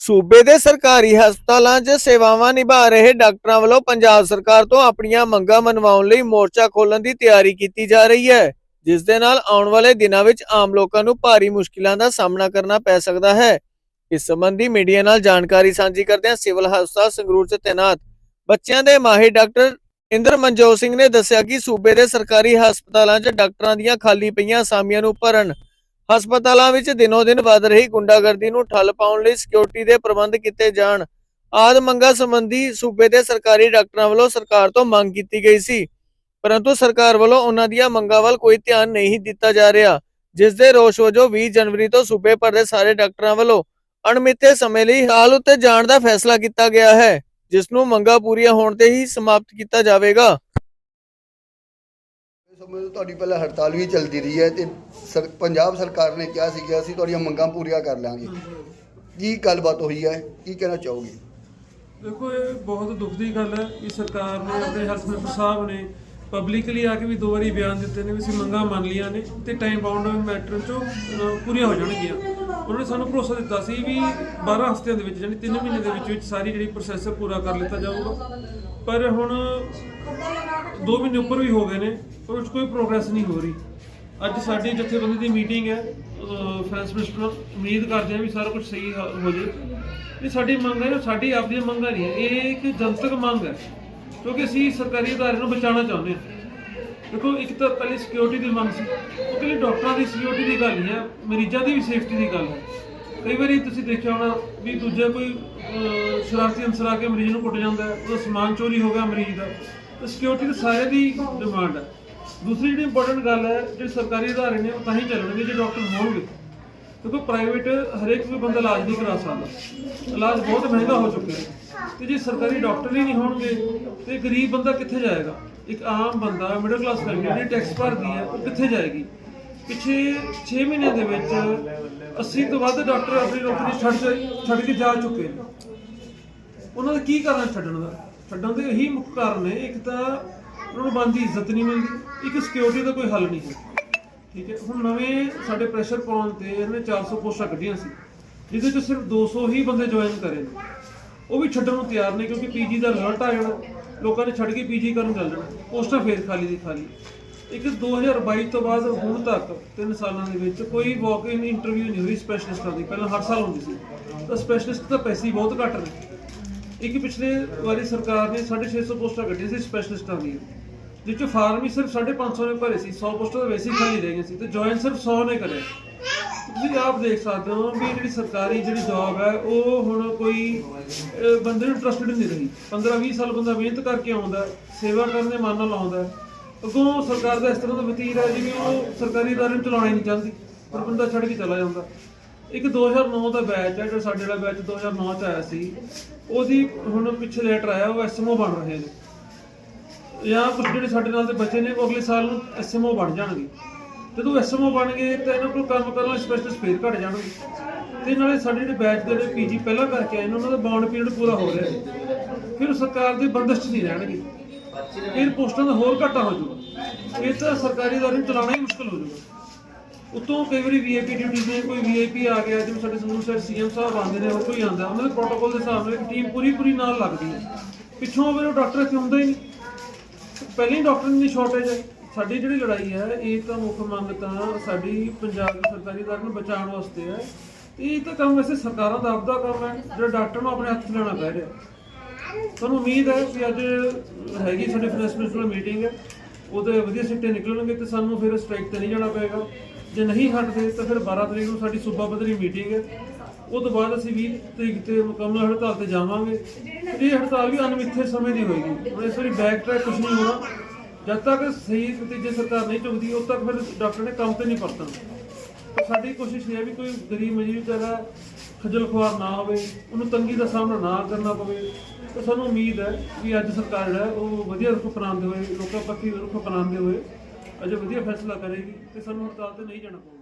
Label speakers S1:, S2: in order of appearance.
S1: ਸੂਬੇ ਦੇ ਸਰਕਾਰੀ ਹਸਪਤਾਲਾਂ 'ਚ ਸੇਵਾਵਾਂ ਨਿਭਾ ਰਹੇ ਡਾਕਟਰਾਂ ਵੱਲੋਂ ਪੰਜਾਬ ਸਰਕਾਰ ਤੋਂ ਆਪਣੀਆਂ ਮੰਗਾਂ ਮਨਵਾਉਣ ਲਈ ਮੋਰਚਾ ਖੋਲ੍ਹਣ ਦੀ ਤਿਆਰੀ ਕੀਤੀ ਜਾ ਰਹੀ ਹੈ, ਜਿਸ ਦੇ ਨਾਲ ਆਉਣ ਵਾਲੇ ਦਿਨਾਂ ਵਿੱਚ ਆਮ ਲੋਕਾਂ ਨੂੰ ਭਾਰੀ ਮੁਸ਼ਕਿਲਾਂ ਦਾ ਸਾਹਮਣਾ ਕਰਨਾ ਪੈ ਸਕਦਾ ਹੈ। ਇਸ ਸੰਬੰਧੀ ਮੀਡੀਆ ਨਾਲ ਜਾਣਕਾਰੀ ਸਾਂਝੀ ਕਰਦਿਆਂ ਸਿਵਲ ਹਸਪਤਾਲ ਸੰਗਰੂਰ 'ਚ ਤੈਨਾਤ ਬੱਚਿਆਂ ਦੇ ਮਾਹਿਰ ਡਾਕਟਰ ਇੰਦਰ ਮਨਜੋਤ ਸਿੰਘ ਨੇ ਦੱਸਿਆ ਕਿ ਸੂਬੇ ਦੇ ਸਰਕਾਰੀ ਹਸਪਤਾਲਾਂ 'ਚ ਡਾਕਟਰਾਂ ਦੀਆਂ ਖਾਲੀ ਪਈਆਂ ਅਸਾਮੀਆਂ ਨੂੰ ਭਰਨ ਹਸਪਤਾਲਾਂ ਵਿੱਚ ਦਿਨੋ ਦਿਨ ਵਧ ਰਹੀ ਗੁੰਡਾਗਰਦੀ ਨੂੰ ਠੱਲ ਪਾਉਣ ਲਈ ਸਿਕਿਉਰਿਟੀ ਦੇ ਪ੍ਰਬੰਧ ਕੀਤੇ ਜਾਣ। ਆਦ ਮੰਗਾਂ ਸੰਬੰਧੀ ਸੂਬੇ ਦੇ ਸਰਕਾਰੀ ਡਾਕਟਰਾਂ ਵੱਲੋਂ ਸਰਕਾਰ ਤੋਂ ਮੰਗ ਕੀਤੀ ਗਈ ਸੀ। ਪਰੰਤੂ ਸਰਕਾਰ ਵੱਲੋਂ ਉਹਨਾਂ ਦੀਆਂ ਮੰਗਾਂ ਵੱਲ ਕੋਈ ਧਿਆਨ ਨਹੀਂ ਦਿੱਤਾ ਜਾ ਰਿਹਾ, ਜਿਸ ਦੇ ਰੋਸ਼ ਵਜੋਂ 20 ਜਨਵਰੀ ਤੋਂ ਸੂਬੇ ਭਰ ਦੇ ਸਾਰੇ ਡਾਕਟਰਾਂ ਵੱਲੋਂ ਅਣਮਿੱਥੇ ਸਮੇਂ ਲਈ ਹਾਲ ਉੱਤੇ ਜਾਣ ਦਾ ਫੈਸਲਾ ਕੀਤਾ ਗਿਆ ਹੈ, ਜਿਸ ਨੂੰ ਮੰਗਾਂ ਪੂਰੀਆਂ ਹੋਣ ਤੇ ਹੀ ਸਮਾਪਤ ਕੀਤਾ ਜਾਵੇਗਾ।
S2: ਸਮੇਂ ਤੋਂ ਤੁਹਾਡੀ ਪਹਿਲਾਂ ਹੜਤਾਲ ਵੀ ਚੱਲਦੀ ਰਹੀ ਹੈ ਤੇ ਸਰ ਪੰਜਾਬ ਸਰਕਾਰ ਨੇ ਕਿਹਾ ਸੀ ਕਿ ਅਸੀਂ ਤੁਹਾਡੀਆਂ ਮੰਗਾਂ ਪੂਰੀਆਂ ਕਰ ਲਾਂਗੇ। ਕੀ ਗੱਲਬਾਤ ਹੋਈ ਹੈ? ਕੀ ਕਹਿਣਾ ਚਾਹੋਗੇ?
S3: ਦੇਖੋ ਇਹ ਬਹੁਤ ਦੁੱਖ ਦੀ ਗੱਲ ਹੈ ਵੀ ਸਰਕਾਰ ਨੇ ਆਪਣੇ ਹੈਲਥ ਮਿਨਿਸਟਰ ਸਾਹਿਬ ਨੇ ਪਬਲਿਕਲੀ ਆ ਕੇ ਵੀ ਦੋ ਵਾਰੀ ਬਿਆਨ ਦਿੱਤੇ ਨੇ ਵੀ ਅਸੀਂ ਮੰਗਾਂ ਮੰਨ ਲੀਆਂ ਨੇ ਤੇ ਟਾਈਮ ਬਾਉਂਡ ਮੈਟਰ ਚੋਂ ਅਹ, ਪੂਰੀਆਂ ਹੋ ਜਾਣਗੀਆਂ। ਉਹਨਾਂ ਨੇ ਸਾਨੂੰ ਭਰੋਸਾ ਦਿੱਤਾ ਸੀ ਵੀ 12 ਹਫ਼ਤਿਆਂ ਦੇ ਵਿੱਚ ਯਾਨੀ 3 ਮਹੀਨੇ ਦੇ ਵਿੱਚ ਵਿੱਚ ਸਾਰੀ ਜਿਹੜੀ ਪ੍ਰੋਸੈਸ ਹੈ ਪੂਰਾ ਕਰ ਲਿੱਤਾ ਜਾਊਗਾ। ਪਰ ਹੁਣ 2 ਮਹੀਨੇ ਉੱਪਰ ਵੀ ਹੋ ਗਏ ਨੇ। ਪਰ ਉਸ 'ਚ ਕੋਈ ਪ੍ਰੋਗਰੈਸ ਨਹੀਂ ਹੋ ਰਹੀ। ਅੱਜ ਸਾਡੀ ਜਥੇਬੰਦੀ ਦੀ ਮੀਟਿੰਗ ਹੈ। ਫਾਈਨੈਂਸ ਮਿਨਿਸਟਰ ਉਮੀਦ ਕਰਦੇ ਹਾਂ ਵੀ ਸਾਰਾ ਕੁਝ ਸਹੀ ਹ- ਹੋ ਜੇ ਇਹ ਸਾਡੀ ਮੰਗ ਹੈ ਸਾਡੀ ਆਪਦੀਆਂ ਮੰਗਾਂ ਨਹੀਂ ਹੈ। ਇਹ ਇੱਕ ਜਨਤਕ ਮੰਗ ਹੈ, ਕਿਉਂਕਿ ਅਸੀਂ ਸਰਕਾਰੀ ਅਦਾਰੇ ਨੂੰ ਬਚਾਉਣਾ ਚਾਹੁੰਦੇ ਹਾਂ। ਦੇਖੋ, ਇੱਕ ਤਾਂ ਪਹਿਲੀ ਸਿਕਿਉਰਿਟੀ ਦੀ ਮੰਗ ਸੀ। ਉਹ ਕਹਿੰਦੇ ਡਾਕਟਰਾਂ ਦੀ ਸਿਕਿਉਰਿਟੀ ਦੀ ਗੱਲ ਨਹੀਂ ਹੈ, ਮਰੀਜ਼ਾਂ ਦੀ ਵੀ ਸੇਫਟੀ ਦੀ ਗੱਲ ਹੈ। ਕਈ ਵਾਰੀ ਤੁਸੀਂ ਦੇਖਿਆ ਹੋਣਾ ਵੀ ਦੂਜਾ ਕੋਈ ਸ਼ਰਾਰਤੀ ਅਨਸਰ ਆ ਕੇ ਮਰੀਜ਼ ਨੂੰ ਕੁੱਟ ਜਾਂਦਾ ਉਹਦਾ ਸਮਾਨ ਚੋਰੀ ਹੋ ਗਿਆ ਮਰੀਜ਼ ਦਾ। ਤਾਂ ਸਿਕਿਉਰਿਟੀ ਤਾਂ ਸਾਰੇ ਦੀ ਡਿਮਾਂਡ ਹੈ। ਦੂਸਰੀ ਜਿਹੜੀ ਇੰਪੋਰਟੈਂਟ ਗੱਲ ਹੈ, ਜਿਹੜੇ ਸਰਕਾਰੀ ਅਦਾਰੇ ਨੇ, ਉਹ ਤਾਂ ਹੀ ਚੱਲਣਗੇ ਜੇ ਡਾਕਟਰ ਹੋਣਗੇ। ਕਿਉਂਕਿ ਪ੍ਰਾਈਵੇਟ ਹਰੇਕ ਕੋਈ ਬੰਦਾ ਇਲਾਜ ਨਹੀਂ ਕਰਾ ਸਕਦਾ। ਇਲਾਜ ਬਹੁਤ ਮਹਿੰਗਾ ਹੋ ਚੁੱਕਿਆ ਹੈ। ਤੇ ਜੇ ਸਰਕਾਰੀ ਡਾਕਟਰ ਹੀ ਨਹੀਂ ਹੋਣਗੇ, ਤੇ ਗਰੀਬ ਬੰਦਾ ਕਿੱਥੇ ਜਾਏਗਾ? ਇੱਕ ਆਮ ਬੰਦਾ ਮਿਡਲ ਕਲਾਸ ਫੈਮਿਲੀ ਜਿਹੜੀ ਟੈਕਸ ਭਰਦੀ ਹੈ, ਉਹ ਕਿੱਥੇ ਜਾਏਗੀ? ਪਿਛੇ 6 ਮਹੀਨਿਆਂ ਦੇ ਵਿੱਚ 80 ਤੋਂ ਵੱਧ ਡਾਕਟਰ ਆਪਣੀ ਨੌਕਰੀ ਛੱਡ ਛੱਡ ਕੇ ਜਾ ਚੁੱਕੇ ਨੇ। ਉਹਨਾਂ ਦਾ ਕੀ ਕਾਰਨ ਛੱਡਣ ਦਾ? ਛੱਡਣ ਦੇ ਇਹੀ ਮੁੱਖ ਕਾਰਨ ਨੇ, ਇੱਕ ਤਾਂ ਉਹਨਾਂ ਨੂੰ ਬੰਦੀ ਇੱਜ਼ਤ ਨਹੀਂ ਮਿਲਦੀ। ਇੱਕ ਸਿਕਿਉਰਿਟੀ ਦਾ ਕੋਈ ਹੱਲ ਨਹੀਂ ਹੈ। ਠੀਕ ਹੈ, ਹੁਣ ਨਵੇਂ ਸਾਡੇ ਪ੍ਰੈਸ਼ਰ ਪਾਉਣ ਤੇ ਇਹਨੇ 400 ਪੋਸਟਾਂ ਕੱਢੀਆਂ ਸੀ। ਜਿਹਦੇ ਚ ਸਿਰਫ 200 ਹੀ ਬੰਦੇ ਜੁਆਇਨ ਕਰੇ ਨੇ। ਉਹ ਵੀ ਛੱਡਣ ਨੂੰ ਤਿਆਰ ਨਹੀਂ ਕਿਉਂਕਿ ਪੀਜੀ ਦਾ ਰਿਜ਼ਲਟ ਆ ਜਾਣਾ। ਲੋਕਾਂ ਨੇ ਛੱਡ ਕੇ ਪੀਜੀ ਕਰਨ ਚੱਲ ਜਾਣਾ ਪੋਸਟਾਂ ਫੇਰ ਖਾਲੀ ਦੀ ਖਾਲੀ। ਇੱਕ 2022 ਤੋਂ ਬਾਅਦ ਹੁਣ ਤੱਕ 3 ਸਾਲਾਂ ਦੇ ਵਿੱਚ ਕੋਈ ਵਾਕ ਇਨ ਇੰਟਰਵਿਊ ਨਹੀਂ ਹੋਈ ਸਪੈਸ਼ਲਿਸਟਾਂ ਦੀ। ਪਹਿਲਾਂ ਹਰ ਸਾਲ ਹੁੰਦੀ ਸੀ। ਤਾਂ ਸਪੈਸ਼ਲਿਸਟ ਦਾ ਪੈਸੇ ਹੀ ਬਹੁਤ ਘੱਟ ਨੇ। ਇੱਕ ਪਿਛਲੇ ਵਾਰੀ ਸਰਕਾਰ ਨੇ 650 ਪੋਸਟਾਂ ਕੱਢੀਆਂ ਸੀ ਸਪੈਸ਼ਲਿਸਟਾਂ ਦੀਆਂ। ਜਿਸ ਚੋਂ ਫਾਰਮ ਹੀ ਸਿਰਫ 550 ਨੇ ਭਰੇ ਸੀ 100 ਪੋਸਟਾਂ ਤਾਂ ਵੈਸੇ ਹੀ ਖਾਲੀ ਰਹਿ ਗਈਆਂ ਸੀ, ਤੇ ਜੁਆਇਨ ਸਿਰਫ 100 ਨੇ ਕਰਿਆ ਤੁਸੀਂ ਆਪ ਦੇਖ ਸਕਦੇ ਹੋ ਵੀ ਜਿਹੜੀ ਸਰਕਾਰੀ ਜਿਹੜੀ ਜੌਬ ਹੈ, ਉਹ ਹੁਣ ਕੋਈ ਬੰਦੇ ਨੂੰ ਇੰਟਰਸਟਡ ਨਹੀਂ ਰਹੀ। 15 20 ਸਾਲ ਬੰਦਾ ਮਿਹਨਤ ਕਰਕੇ ਆਉਂਦਾ, ਸੇਵਾ ਕਰਨ ਦੇ ਮਨ ਨਾਲ ਆਉਂਦਾ। ਹੈ। ਅੱਗੋਂ ਸਰਕਾਰ ਦਾ ਇਸ ਤਰ੍ਹਾਂ ਦਾ ਵਤੀਰ ਹੈ ਜਿਵੇਂ ਉਹ ਸਰਕਾਰੀ ਅਦਾਰੇ ਨੂੰ ਚਲਾਉਣਾ ਹੀ ਨਹੀਂ ਚਾਹੁੰਦੀ, ਪਰ ਬੰਦਾ ਛੱਡ ਕੇ ਚਲਾ ਜਾਂਦਾ। ਇੱਕ 2009 ਦਾ ਬੈਚ ਹੈ, ਜਿਹੜਾ ਸਾਡੇ ਵਾਲਾ ਬੈਚ 2009 ਚ ਆਇਆ ਸੀ, ਉਹਦੀ ਹੁਣ ਪਿੱਛੇ ਲੈਟਰ ਆਇਆ, ਉਹ ਐਸਐਮਓ ਬਣ ਰਹੇ ਨੇ। ਜਾਂ ਕੁਝ ਜਿਹੜੇ ਸਾਡੇ ਨਾਲ ਦੇ ਬੱਚੇ ਨੇ ਉਹ ਅਗਲੇ ਸਾਲ ਨੂੰ ਐਸਐਮਓ ਬਣ ਜਾਣਗੇ। ਜਦੋਂ ਐਸਐਮਓ ਬਣ ਗਏ ਤਾਂ ਇਹਨਾਂ ਕੋਲ ਕੰਮ ਕਰਨ ਵਾਲੇ ਸਪੈਸ਼ਲਿਸਟ ਫੇਰ ਘਟ ਜਾਣਗੇ। ਤੇ ਨਾਲੇ ਸਾਡੇ ਜਿਹੜੇ ਬੈਚ ਦੇ ਜਿਹੜੇ ਪੀਜੀ ਪਹਿਲਾਂ ਕਰਕੇ ਆਏ ਨੇ, ਉਹਨਾਂ ਦਾ ਬਾਉਂਡ ਪੀਰੀਅਡ ਪੂਰਾ ਹੋ ਰਿਹਾ ਹੈ। ਫਿਰ ਉਹ ਸਰਕਾਰ ਦੇ ਬੰਦਸ਼ ਨਹੀਂ ਰਹਿਣਗੇ। ਫਿਰ ਪੋਸਟਾਂ ਦਾ ਹੋਰ ਘਾਟਾ ਹੋ ਜਾਊਗਾ। ਇਹ ਤਾਂ ਸਰਕਾਰੀ ਅਦਾਰੇ ਨੂੰ ਚਲਾਉਣਾ ਹੀ ਮੁਸ਼ਕਲ ਹੋ ਜਾਊਗਾ। ਉਤੋਂ ਕਈ ਵਾਰੀ ਵੀਆਈਪੀ ਡਿਊਟੀ ਨੇ, ਕੋਈ ਵੀਆਈਪੀ ਆ ਗਿਆ, ਜਿਵੇਂ ਸਾਡੇ ਸੰਗਰੂਰ ਸਾਹਿਬ ਸੀਐਮ ਸਾਹਿਬ ਆਉਂਦੇ ਨੇ, ਉਹ ਕੋਈ ਆਉਂਦਾ। ਉਹਨਾਂ ਦੇ ਪ੍ਰੋਟੋਕੋਲ ਦੇ ਹਿਸਾਬ ਨਾਲ ਇੱਕ ਟੀਮ ਪੂਰੀ ਪੂਰੀ ਨਾਲ ਲੱਗਦੀ ਹੈ। ਪਿੱਛੋਂ ਫਿਰ ਉਹ ਡਾਕਟਰ ਇੱਥੇ ਹੁੰਦਾ ਹੀ ਨਹੀਂ। ਪਹਿਲਾਂ ਹੀ ਡਾਕਟਰ ਦੀ ਸ਼ਾਰਟੇਜ ਹੈ। ਸਾਡੀ ਜਿਹੜੀ ਲੜਾਈ ਹੈ, ਇਹ ਤਾਂ ਮੁੱਖ ਮੰਗ ਤਾਂ ਸਾਡੀ ਪੰਜਾਬ ਦੀ ਸਰਕਾਰੀ ਅਦਾਰੇ ਨੂੰ ਬਚਾਉਣ ਵਾਸਤੇ ਹੈ। ਤੇ ਇਹ ਤਾਂ ਕੰਮ ਵੈਸੇ ਸਰਕਾਰਾਂ ਦਾ ਆਪਦਾ ਕੰਮ ਹੈ, ਜਿਹੜਾ ਡਾਕਟਰ ਨੂੰ ਆਪਣੇ ਹੱਥ 'ਚ ਲੈਣਾ ਪੈ ਰਿਹਾ। ਤੁਹਾਨੂੰ ਉਮੀਦ ਹੈ ਕਿ ਅੱਜ ਹੈਗੀ ਸਾਡੇ ਫਾਈਨੈਂਸ ਮਿਨਿਸਟਰ ਮੀਟਿੰਗ ਹੈ। ਉਹਦੇ ਵਧੀਆ ਸਿੱਟੇ ਨਿਕਲਣਗੇ ਤੇ ਸਾਨੂੰ ਫਿਰ ਸਟ੍ਰਾਈਕ ਤੇ ਨਹੀਂ ਜਾਣਾ ਪਏਗਾ। ਜੇ ਨਹੀਂ ਹਟਦੇ ਤਾਂ ਫਿਰ 12 ਤਰੀਕ ਨੂੰ ਸਾਡੀ ਸੂਬਾ ਪੱਧਰੀ ਮੀਟਿੰਗ ਹੈ। ਉਹ ਤੋਂ ਬਾਅਦ ਅਸੀਂ 20 ਤਰੀਕ ਤੇ ਮੁਕੰਮਲ ਹੜਤਾਲ ਤੇ ਜਾਵਾਂਗੇ। ਤੇ ਇਹ ਹੜਤਾਲ ਵੀ ਅਨਮਿੱਥੇ ਸਮੇਂ ਦੀ ਹੋਏਗੀ। ਹੁਣ ਇਸ ਵਾਰੀ ਬੈਕ ਟਰੈਕ ਕੁਝ ਨਹੀਂ ਹੋਣਾ। ਜਦ ਤੱਕ ਸਹੀ ਨਤੀਜੇ ਸਰਕਾਰ ਨਹੀਂ ਚੁੱਕਦੀ, ਉਦੋਂ ਤੱਕ ਫਿਰ ਡਾਕਟਰ ਨੇ ਕੰਮ ਤੇ ਨਹੀਂ ਪਰਤਣਾ। ਤਾਂ ਸਾਡੀ ਕੋਸ਼ਿਸ਼ ਇਹ ਹੈ ਵੀ ਕੋਈ ਗਰੀਬ ਮਜੀਦ ਵਿਚਾਰਾ ਖੱਜਲ ਖੁਆਰ ਨਾ ਹੋਵੇ, ਉਹਨੂੰ ਤੰਗੀ ਦਾ ਸਾਹਮਣਾ ਨਾ ਕਰਨਾ ਪਵੇ। ਤਾਂ ਸਾਨੂੰ ਉਮੀਦ ਹੈ ਵੀ ਅੱਜ ਸਰਕਾਰ ਜਿਹੜਾ ਉਹ ਵਧੀਆ ਰੁਖ ਅਪਣਾਉਂਦੇ ਹੋਏ ਲੋਕਾਂ ਪ੍ਰਤੀ ਰੁਖ ਅਪਣਾਉਂਦੇ ਹੋਏ, ਅਜੇ ਵਧੀਆ ਫੈਸਲਾ ਕਰੇਗੀ ਤੇ ਸਾਨੂੰ ਹੜਤਾਲ ਤੇ ਨਹੀਂ ਜਾਣਾ ਪਊਗਾ।